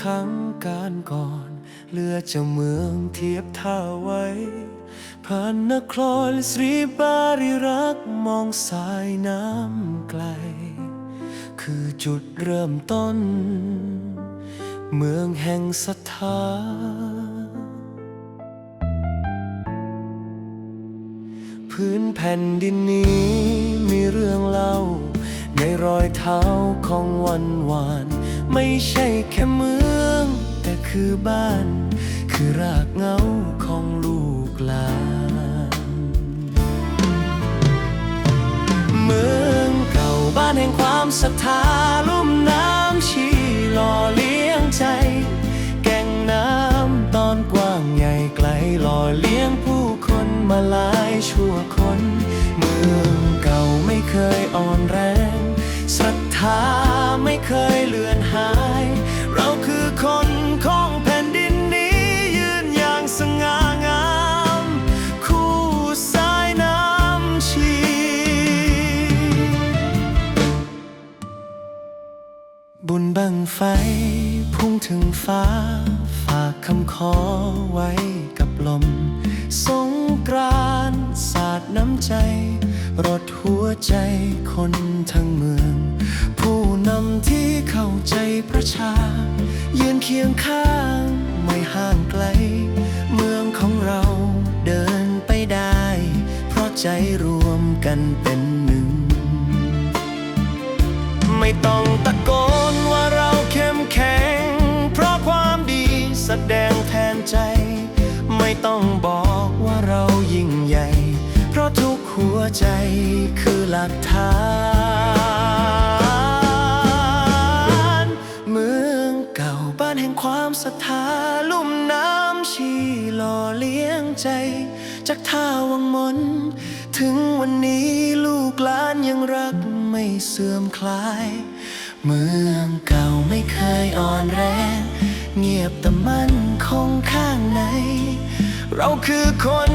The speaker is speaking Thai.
ครั้งการก่อนเลือจ้าเมืองเทียบท่าไว้ผ่านนครศรีบาริรักมองสายน้ำไกล คือจุดเริ่มต้น เมืองแห่งศรัทธาพื้นแผ่นดินนี้มีเรื่องเล่า ในรอยเท้าของวันวาน ไม่ใช่แค่เมือง แต่คือบ้าน คือรากเหง้าของลูกหลานเมืองเก่าบ้านแห่งความศรัทธาลุ่มน้ำชีหล่อเลี้ยงใจ แก่งน้ำตอนกว้างใหญ่ไกลหล่อเลี้ยงผู้คนมาหลายชั่วคน เมืองเก่าไม่เคยอ่อนแรงศรัทธา บุญบังไฟ พุ่งถึงฟ้า ฝากคำขอไว้กับลม สงกรานต์สาดน้ำใจ รดหัวใจคนทั้งเมือง ผู้นำที่เข้าใจประชา ยืนเคียงข้างไม่ห่างไกล เมืองของเราเดินไปได้ เพราะใจรวมกันเป็นหนึ่ง ไม่ต้องตะโก ใจคือหลักฐานเมืองเก่าบ้านแห่งความศรัทธาลุ่มน้ำชีหล่อเลี้ยงใจ จากท่าวังมน ถึงวันนี้ลูกหลานยังรักไม่เสื่อมคลาย เมืองเก่าไม่เคยอ่อนแรงเงียบแต่มั่นคงข้างใน เราคือคน